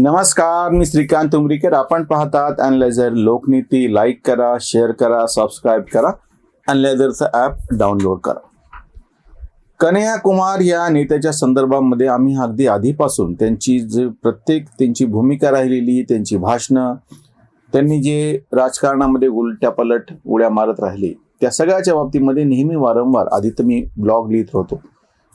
नमस्कार मी श्रीकांत उमरीकर. आपण पाहतात अनलायझर लोकनीती. लाईक करा शेअर करा सबस्क्राईब करा. अनलायझरचं ॲप डाउनलोड करा. कन्हैया कुमार या नेत्याच्या संदर्भामध्ये आम्ही अगदी आधीपासून त्यांची जे प्रत्येक त्यांची भूमिका राहिलेली त्यांची भाषणं त्यांनी जे राजकारणामध्ये उलट्या पलट उड्या मारत राहिली त्या सगळ्याच्या बाबतीमध्ये नेहमी वारंवार आधी तर मी ब्लॉग लिहित होतो.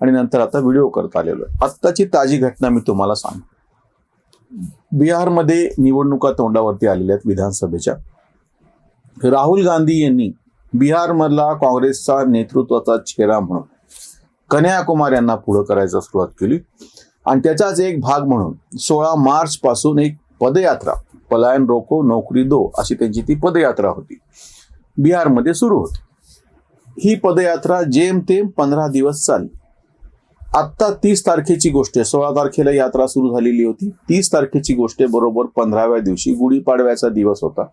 आणि नंतर आता व्हिडिओ करत आलेलो आहे. आत्ताची ताजी घटना मी तुम्हाला सांगतो. बिहारमध्ये निवडणुका तोंडावरती आलेल्या आहेत विधानसभेच्या. राहुल गांधी यांनी बिहारमधला काँग्रेसचा नेतृत्वाचा चेहरा म्हणून कन्याकुमार यांना पुढं करायला सुरुवात केली. आणि त्याचाच एक भाग म्हणून सोळा मार्च पासून एक पदयात्रा पलायन रोको नोकरी दो अशी त्यांची ती पदयात्रा होती. बिहारमध्ये सुरू होती. ही पदयात्रा जेमतेम पंधरा दिवस चालली. आत्ता तीस तारखेची गोष्ट आहे. सोळा तारखेला यात्रा सुरू झालेली होती. तीस तारखेची गोष्ट आहे बरोबर पंधराव्या दिवशी. गुढीपाडव्याचा दिवस होता.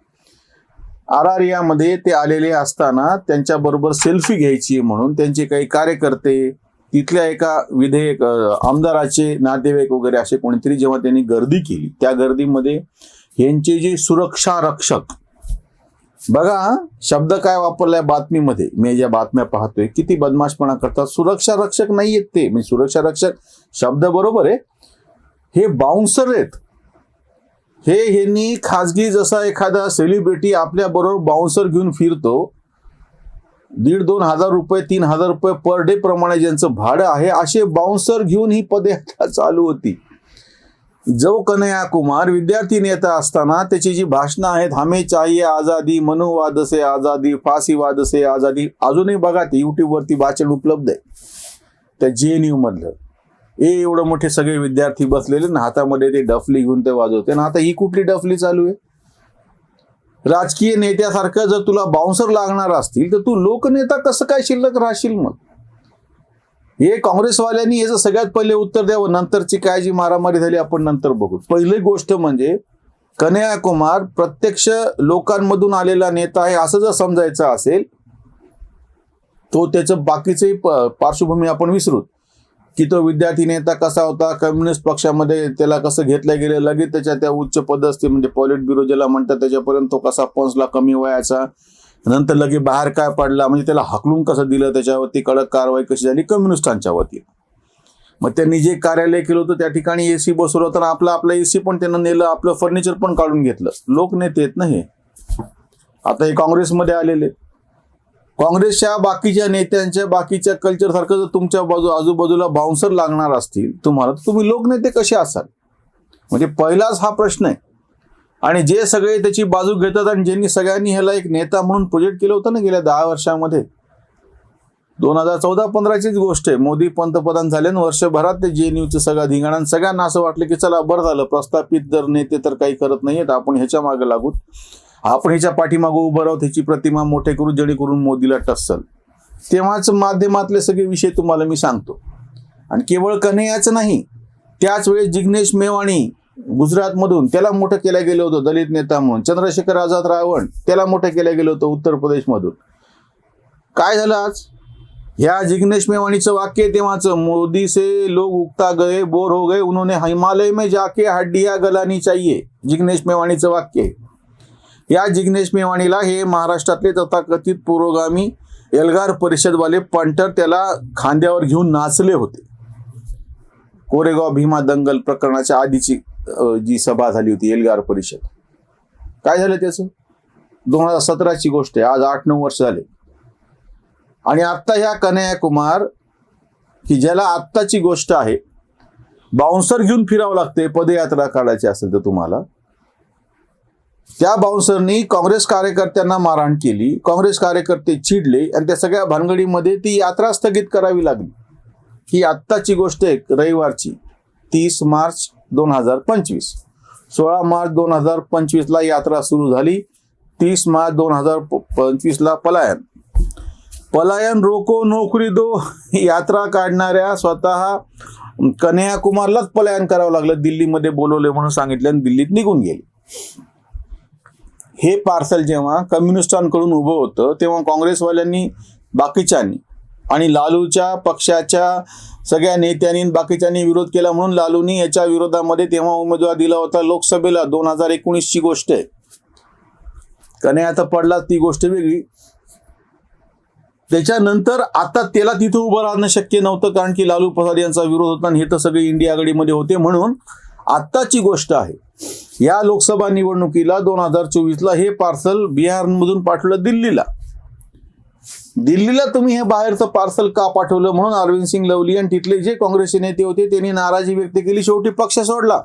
आरारियामध्ये ते आलेले असताना त्यांच्या बरोबर सेल्फी घ्यायची म्हणून त्यांचे काही कार्यकर्ते तिथल्या एका विधेयक आमदाराचे नातेवाईक वगैरे असे कोणीतरी जेव्हा त्यांनी गर्दी केली त्या गर्दीमध्ये यांचे जे सुरक्षा रक्षक बघा शब्द काय वापरलाय बातमीमध्ये? मी ज्या बातम्या पाहतोय. किती बदमाशपणा करतात. सुरक्षा रक्षक नाही आहेत ते. म्हणजे सुरक्षा रक्षक शब्द बरोबर आहे. हे बाउन्सर आहेत. हे ह्यांनी खाजगी जसा एखादा सेलिब्रिटी आपल्या बरोबर बाउन्सर घेऊन फिरतो दीड दोन हजार रुपये तीन हजार रुपये पर डे प्रमाणे ज्यांचं भाडं आहे असे बाउन्सर घेऊन ही पदयात्रा चालू होती. जो कन्हया कुमार विद्यार्थी नेता असताना त्याची जी भाषणं आहेत हमे चाहिए आझादी मनुवाद से आझादी फासीवाद से आझादी अजूनही बघा ते युट्यूबवरती वाचन उपलब्ध आहे. त्या जे एन यू मधलं. ए एवढं मोठे सगळे विद्यार्थी बसलेले ना हातामध्ये ते डफली घेऊन ते वाजवते. ना आता ही कुठली डफली चालू आहे? राजकीय नेत्यासारखं जर तुला बाउन्सर लागणार असतील तर तू लोकनेता कसं काय शिल्लक राहशील मग? हे काँग्रेसवाल्यांनी याचं सगळ्यात पहिले उत्तर द्यावं. नंतरची काय जी मारामारी झाली आपण नंतर बघू. पहिली गोष्ट म्हणजे कन्हैया कुमार प्रत्यक्ष लोकांमधून आलेला नेता आहे असं जर समजायचं असेल तो त्याचं बाकीचे पार्श्वभूमी आपण विसरू. की तो विद्यार्थी नेता कसा होता कम्युनिस्ट पक्षामध्ये त्याला कसं घेतलं गेलं लगेच त्याच्या त्या उच्च पदस्थी म्हणजे पॉलिट ब्युरो ज्याला म्हणतात त्याच्यापर्यंत तो कसा पोहोचला कमी वयाचा नंतर लगे बाहेर काय पडला म्हणजे त्याला हकलून कसं दिलं त्याच्यावरती कडक कारवाई कशी झाली? कम्युनिस्टांच्या वतीनं. मग त्यांनी जे कार्यालय केलं होतं त्या ठिकाणी एसी बसवलं तर आपलं आपलं एसी पण त्यांना नेलं आपलं फर्निचर पण काढून घेतलं. लोकनेते येत ना हे. आता हे काँग्रेसमध्ये आलेले. काँग्रेसच्या बाकीच्या नेत्यांच्या बाकीच्या कल्चरसारखं जर तुमच्या बाजू आजूबाजूला बाउन्सर लागणार असतील तुम्हाला तर तुम्ही लोकनेते कसे असाल? म्हणजे पहिलाच हा प्रश्न आहे. आणि जे सगळे त्याची बाजू घेतात आणि ज्यांनी सगळ्यांनी ह्याला एक नेता म्हणून प्रोजेक्ट केलं होतं ना गेल्या दहा वर्षामध्ये. दोन हजार चौदा पंधराचीच गोष्ट आहे. मोदी पंतप्रधान झाले आणि वर्षभरात ते जे न्यूजचं सगळ्या धिंगाणा सगळ्यांना असं वाटलं की चला बरं झालं. प्रस्थापित जर नेते तर काही करत नाहीयेत. आपण ह्याच्या मागे लागू. आपण ह्याच्या पाठीमागं उभं राहू ह्याची प्रतिमा मोठे करू जेणेकरून मोदीला टसल. तेव्हाच माध्यमातले सगळे विषय तुम्हाला मी सांगतो. आणि केवळ कन्हैयाचं नाही त्याच वेळेस जिग्नेश मेवाणी गुजरातमधून त्याला मोठं केलं गेलं होतं दलित नेता म्हणून. चंद्रशेखर आझाद रावण त्याला मोठं केलं गेलं होतं उत्तर प्रदेशमधून. काय झालं आज? ह्या जिग्नेश मेवाणीचं वाक्य तेव्हाचं. मोदी से लोग उगता गए बोर हो गए उन्होंने हिमालय में जाके हड्डिया गलानी चाहिए जिग्नेश मेवाणीचं वाक्य आहे. या जिग्नेश मेवाणीला हे महाराष्ट्रातले तथाकथित पुरोगामी एल्गार परिषदवाले पंटर त्याला खांद्यावर घेऊन नाचले होते. कोरेगाव भीमा दंगल प्रकरणाच्या आधीची जी सभा झाली होती एल्गार परिषद. काय झालं त्याचं? दोन हजार सतराची गोष्ट आहे. आज आठ नऊ वर्ष झाले. आणि आत्ता ह्या कन्हैया कुमार की ज्याला आत्ताची गोष्ट आहे बाउन्सर घेऊन फिरावं लागते पदयात्रा काढायची असेल तर तुम्हाला त्या बाउन्सरनी काँग्रेस कार्यकर्त्यांना मारहाण केली. काँग्रेस कार्यकर्ते चिडले आणि त्या सगळ्या भानगडीमध्ये ती यात्रा स्थगित करावी लागली. ही आत्ताची गोष्ट आहे रविवारची तीस मार्च दोन हजार पंचवीस. सोळा मार्च दोन हजार पंचवीसला यात्रा सुरू झाली. तीस मार्च दोन हजार पंचवीसला पलायन. पलायन रोको नोकरी दो यात्रा काढणाऱ्या स्वतः कन्याकुमारलाच पलायन करावं लागलं. दिल्लीमध्ये बोलवले म्हणून सांगितलं आणि दिल्लीत निघून गेले. हे पार्सल जेव्हा कम्युनिस्टांकडून उभं होतं तेव्हा काँग्रेसवाल्यांनी बाकीच्यांनी आणि लालूच्या पक्षाच्या सगळ्या नेत्यांनी बाकीच्यांनी विरोध केला म्हणून लालूनी याच्या विरोधामध्ये तेव्हा उमेदवार दिला होता लोकसभेला. दोन हजार एकोणीसची गोष्ट आहे. कने आता पडला ती गोष्ट वेगळी. त्याच्यानंतर आता त्याला तिथं उभं राहणं शक्य नव्हतं कारण की लालू प्रसाद यांचा विरोध होता आणि हे तर सगळे इंडिया आघाडीमध्ये होते म्हणून आत्ताची गोष्ट आहे. या लोकसभा निवडणुकीला दोन हजार चोवीसला हे पार्सल बिहारमधून पाठवलं दिल्लीला. दिल्लीला तुम्ही हे बाहेरचं पार्सल का पाठवलं म्हणून अरविंद सिंग लवली आणि तिथले जे काँग्रेसचे नेते होते त्यांनी नाराजी व्यक्त केली. शेवटी पक्ष सोडला.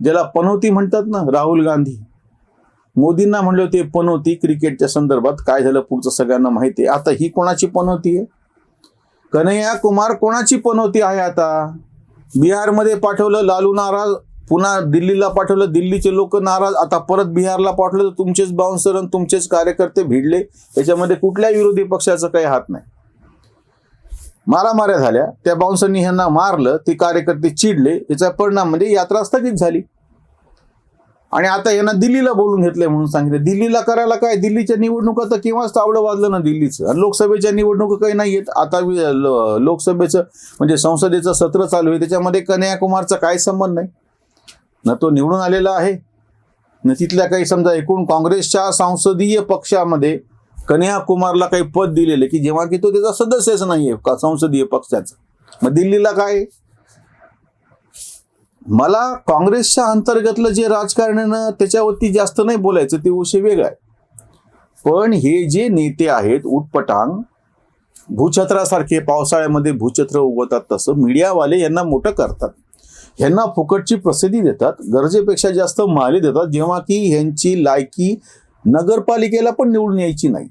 ज्याला पनौती म्हणतात ना राहुल गांधी. मोदींना म्हणले होते पनौती क्रिकेटच्या संदर्भात काय झालं पुढचं सगळ्यांना माहिती आहे. आता ही कोणाची पनोती आहे? कन्हैया कुमार कोणाची पनोती आहे आता? बिहारमध्ये पाठवलं लालू नाराज पुन्हा दिल्लीला पाठवलं दिल्लीचे लोक नाराज. आता परत बिहारला पाठवलं तर तुमचेच बाउन्सर आणि तुमचेच कार्यकर्ते भिडले. याच्यामध्ये कुठल्या विरोधी पक्षाचा काही हात नाही. मारामाऱ्या झाल्या. त्या बाउन्सरनी ह्यांना मारलं ते कार्यकर्ते चिडले. याचा परिणाम म्हणजे यात्रा स्थगित झाली. आणि आता यांना दिल्लीला बोलून घेतलंय म्हणून सांगितलं. दिल्लीला करायला काय? दिल्लीच्या निवडणुका तर केव्हाच तावडं वाजलं ना दिल्लीचं. आणि लोकसभेच्या निवडणुका काही नाही आहेत. आता लोकसभेचं म्हणजे संसदेचं सत्र चालू आहे. त्याच्यामध्ये कन्याकुमारचा काय संबंध नाही. ना तो निवडून आलेला आहे न तिथल्या काही समजा एकूण काँग्रेसच्या संसदीय पक्षामध्ये कन्याकुमारला काही पद दिलेलं की जेव्हा की तो त्याचा सदस्यच नाहीये का संसदीय पक्षाचा. मग दिल्लीला काय? मला काँग्रेसच्या अंतर्गतलं जे राजकारण आहे ना त्याच्यावरती जास्त नाही बोलायचं ते विषय वेगळा आहे. पण हे जे नेते आहेत उटपटांग भूछत्रासारखे पावसाळ्यामध्ये भूछत्र उगवतात तसं मीडियावाले यांना मोठं करतात. ह्यांना फुकटची प्रसिद्धी देतात गरजेपेक्षा जास्त माले देतात जेव्हा की ह्यांची लायकी नगरपालिकेला पण निवडून यायची नाही.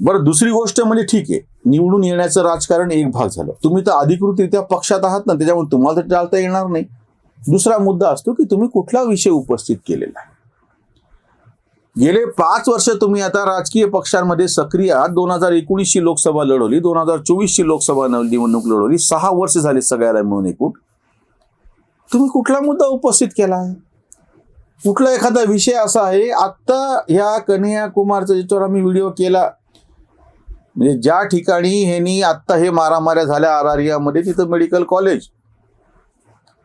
बरं दुसरी गोष्ट म्हणजे ठीक आहे निवडून येण्याचं राजकारण एक भाग झालं. तुम्ही तर अधिकृतरित्या पक्षात आहात ना त्याच्यामुळे तुम्हाला तर टाळता येणार नाही. दुसरा मुद्दा असतो की तुम्ही कुठला विषय उपस्थित केलेला आहे? गेले पाच वर्ष तुम्ही आता राजकीय पक्षांमध्ये सक्रिय आहात. दोन हजार एकोणीसची लोकसभा लढवली दोन हजार चोवीसची लोकसभा न- निवडणूक लढवली. सहा वर्ष झाली सगळ्याला मिळून एकूण. तुम्ही कुठला मुद्दा उपस्थित केला? आहे कुठला एखादा विषय असा आहे आत्ता ह्या कन्हैया कुमारचा ज्याच्यावर आम्ही व्हिडिओ केला म्हणजे ज्या ठिकाणी ह्यांनी आत्ता हे मारामाऱ्या झाल्या आरारियामध्ये तिथं मेडिकल कॉलेज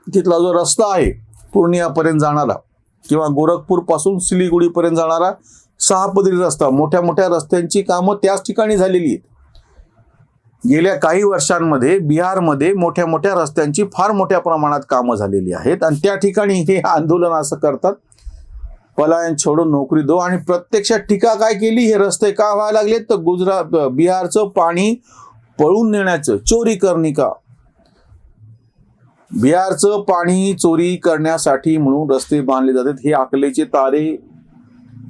तिथला जो रस्ता आहे पूर्णियापर्यंत जाणारा. किंवा गोरखपूरपासून सिलिगुडीपर्यंत जाणारा सहा पदरी रस्ता मोठ्या मोठ्या रस्त्यांची कामं त्याच ठिकाणी झालेली आहेत. गेल्या काही वर्षांमध्ये बिहारमध्ये मोठ्या मोठ्या रस्त्यांची फार मोठ्या प्रमाणात कामं झालेली आहेत आणि त्या ठिकाणी हे आंदोलन असं करतात. पलायन छोडून नोकरी दो आणि प्रत्यक्षात टीका काय केली? हे रस्ते का व्हायला लागले तर गुजरात बिहारचं पाणी पळून नेण्याचं चोरी करणी का? बिहारचं पाणी चोरी करण्यासाठी म्हणून रस्ते बांधले जातात. हे अकलेचे तारे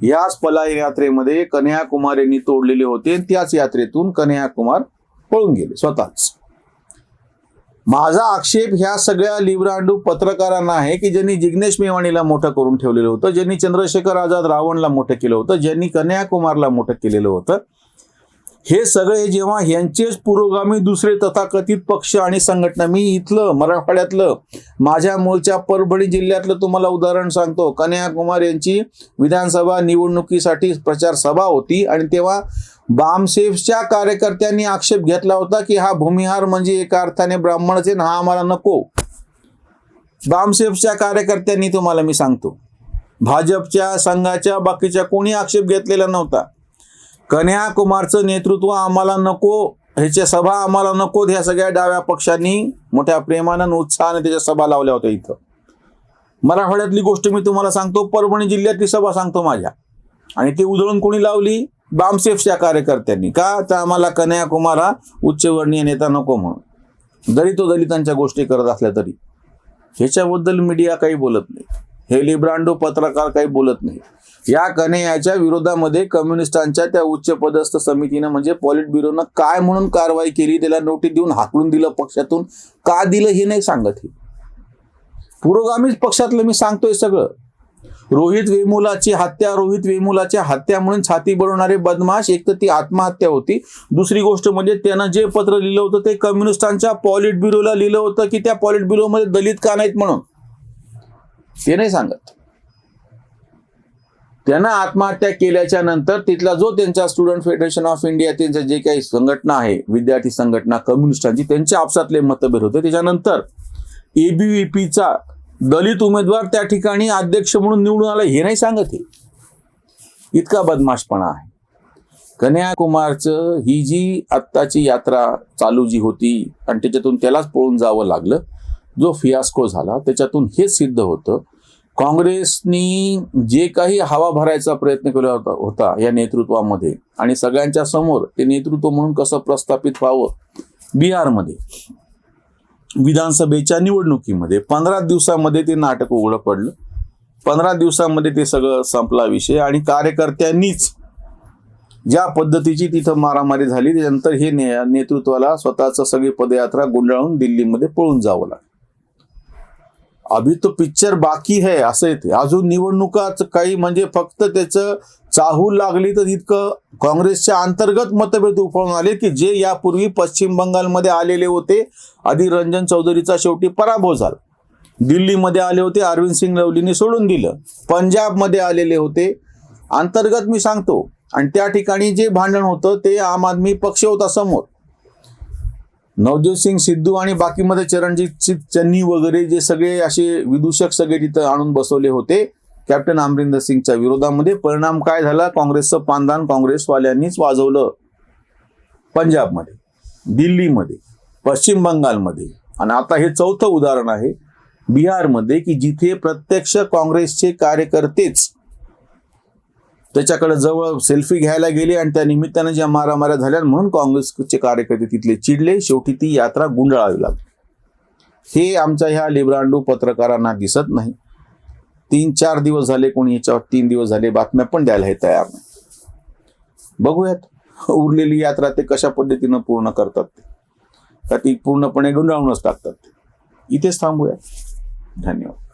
याच पलायन यात्रेमध्ये कन्याकुमार यांनी तोडलेले होते. आणि त्याच यात्रेतून कन्याकुमार पळून गेले स्वतःच. माझा आक्षेप ह्या सगळ्या लिब्रांडू पत्रकारांना आहे की ज्यांनी जिग्नेश मेवाणीला मोठं करून ठेवलेलं होतं ज्यांनी चंद्रशेखर आझाद रावणला मोठं केलं होतं ज्यांनी कन्याकुमारला मोठं केलेलं होतं हे सगळे जेव्हा यांचेच पुरोगामी दुसरे तथाकथित पक्ष आणि संघटना मी इथलं मराठवाड्यातलं माझ्या मूळच्या परभणी जिल्ह्यातलं तुम्हाला उदाहरण सांगतो. कन्याकुमार यांची विधानसभा निवडणुकीसाठी प्रचार सभा होती आणि तेव्हा बामसेफच्या कार्यकर्त्यांनी आक्षेप घेतला होता की हा भूमिहार म्हणजे एका अर्थाने ब्राह्मणच हा आम्हाला नको. बामसेफच्या कार्यकर्त्यांनी तुम्हाला मी सांगतो. भाजपच्या संघाच्या बाकीच्या कोणी आक्षेप घेतलेला नव्हता. कन्याकुमारचं नेतृत्व आम्हाला नको. ह्याच्या सभा आम्हाला नको. ह्या सगळ्या डाव्या पक्षांनी मोठ्या प्रेमानं उत्साहाने त्याच्या सभा लावल्या होत्या इथं. मराठवाड्यातली गोष्ट मी तुम्हाला सांगतो. परभणी जिल्ह्यातली सभा सांगतो माझ्या. आणि ती उधळून कोणी लावली? बामसेफच्या कार्यकर्त्यांनी. का? तर आम्हाला कन्याकुमार हा उच्चवर्णीय नेता नको म्हणून. जरी तो दलितांच्या गोष्टी करत असल्या तरी. ह्याच्याबद्दल मीडिया काही बोलत नाही. हे लिब्रांडो पत्रकार काही बोलत नाही. या कन्हैयाच्या विरोधामध्ये कम्युनिस्टांच्या त्या उच्च पदस्थ समितीनं म्हणजे पॉलिट ब्युरोनं काय म्हणून कारवाई केली त्याला नोटीस देऊन हाकलून दिलं पक्षातून? का दिलं हे नाही सांगत हे. पुरोगामीच पक्षातलं मी सांगतोय सगळं. रोहित वेमुलाची हत्या रोहित वेमुलाची हत्या म्हणून छाती बनवणारे बदमाश एक तर ती आत्महत्या होती. दुसरी गोष्ट म्हणजे त्यानं जे पत्र लिहिलं होतं ते कम्युनिस्टांच्या पॉलिट ब्युरोला लिहिलं होतं की त्या पॉलिट ब्युरोमध्ये दलित का नाहीत म्हणून. ते नाही सांगत. त्यांना आत्महत्या केल्याच्यानंतर तिथला जो त्यांचा स्टुडंट फेडरेशन ऑफ इंडिया त्यांचं जे काही संघटना आहे विद्यार्थी संघटना कम्युनिस्टांची त्यांच्या आपसातले मतभेद होते. त्याच्यानंतर एबीव्हीपीचा दलित उमेदवार त्या ठिकाणी अध्यक्ष म्हणून निवडून आला हे नाही सांगत हे. इतका बदमाशपणा आहे. कन्याकुमारचं ही जी आत्ताची यात्रा चालू जी होती आणि त्याच्यातून त्यालाच पळून जावं लागलं जो फियास्को झाला त्याच्यातून हेच सिद्ध होतं. काँग्रेसनी जे काही हवा भरायचा प्रयत्न केला होता होता या नेतृत्वामध्ये आणि सगळ्यांच्या समोर ते नेतृत्व म्हणून कसं प्रस्थापित व्हावं? बिहारमध्ये. विधानसभेच्या निवडणुकीमध्ये पंधरा दिवसामध्ये ते नाटक उघडं पडलं. पंधरा दिवसामध्ये ते सगळं संपला विषय आणि कार्यकर्त्यांनीच ज्या पद्धतीची तिथं मारामारी झाली त्यानंतर हे ने नेतृत्वाला स्वतःचं सगळी पदयात्रा गुंडाळून दिल्लीमध्ये पळून जावं लागलं. अभि तो पिक्चर बाकी है असं येते अजून निवडणुकाच काही म्हणजे फक्त त्याचं चाहूल लागली तर इतकं काँग्रेसच्या अंतर्गत मतभेद उफळून आले की जे यापूर्वी पश्चिम बंगालमध्ये आलेले होते आधी रंजन चौधरीचा शेवटी पराभव झाला. दिल्लीमध्ये आले होते अरविंद सिंग लवलीने सोडून दिलं. पंजाबमध्ये आलेले होते. अंतर्गत मी सांगतो आणि त्या ठिकाणी जे भांडण होतं ते आम आदमी पक्ष होता समोर. नवज्योत सिंग सिद्धू आणि बाकीमध्ये चरणजीत चन्नी वगैरे जे सगळे असे विदूषक सगळे तिथं आणून बसवले होते. कॅप्टन अमरिंदर सिंगच्या विरोधामध्ये परिणाम काय झाला? काँग्रेसचं पानदान काँग्रेसवाल्यांनीच वाजवलं. पंजाबमध्ये दिल्लीमध्ये पश्चिम बंगालमध्ये. आणि आता हे चौथं उदाहरण आहे. बिहारमध्ये की जिथे प्रत्यक्ष काँग्रेसचे कार्यकर्तेच त्याच्याकडे जवळ सेल्फी घ्यायला गेली आणि त्या निमित्तानं ज्या मारामाऱ्या झाल्या म्हणून काँग्रेसचे कार्यकर्ते तिथले चिडले. शेवटी ती यात्रा गुंडाळावी लागली. हे आमच्या ह्या लिब्रांडू पत्रकारांना दिसत नाही. तीन चार दिवस झाले कोणी याच्यावर तीन दिवस झाले बातम्या पण द्यायला हे तयार नाही. बघूयात. उरलेली यात्रा ते कशा पद्धतीनं पूर्ण करतात ते? का ती पूर्णपणे गुंडाळूनच टाकतात इथेच थांबूया. धन्यवाद.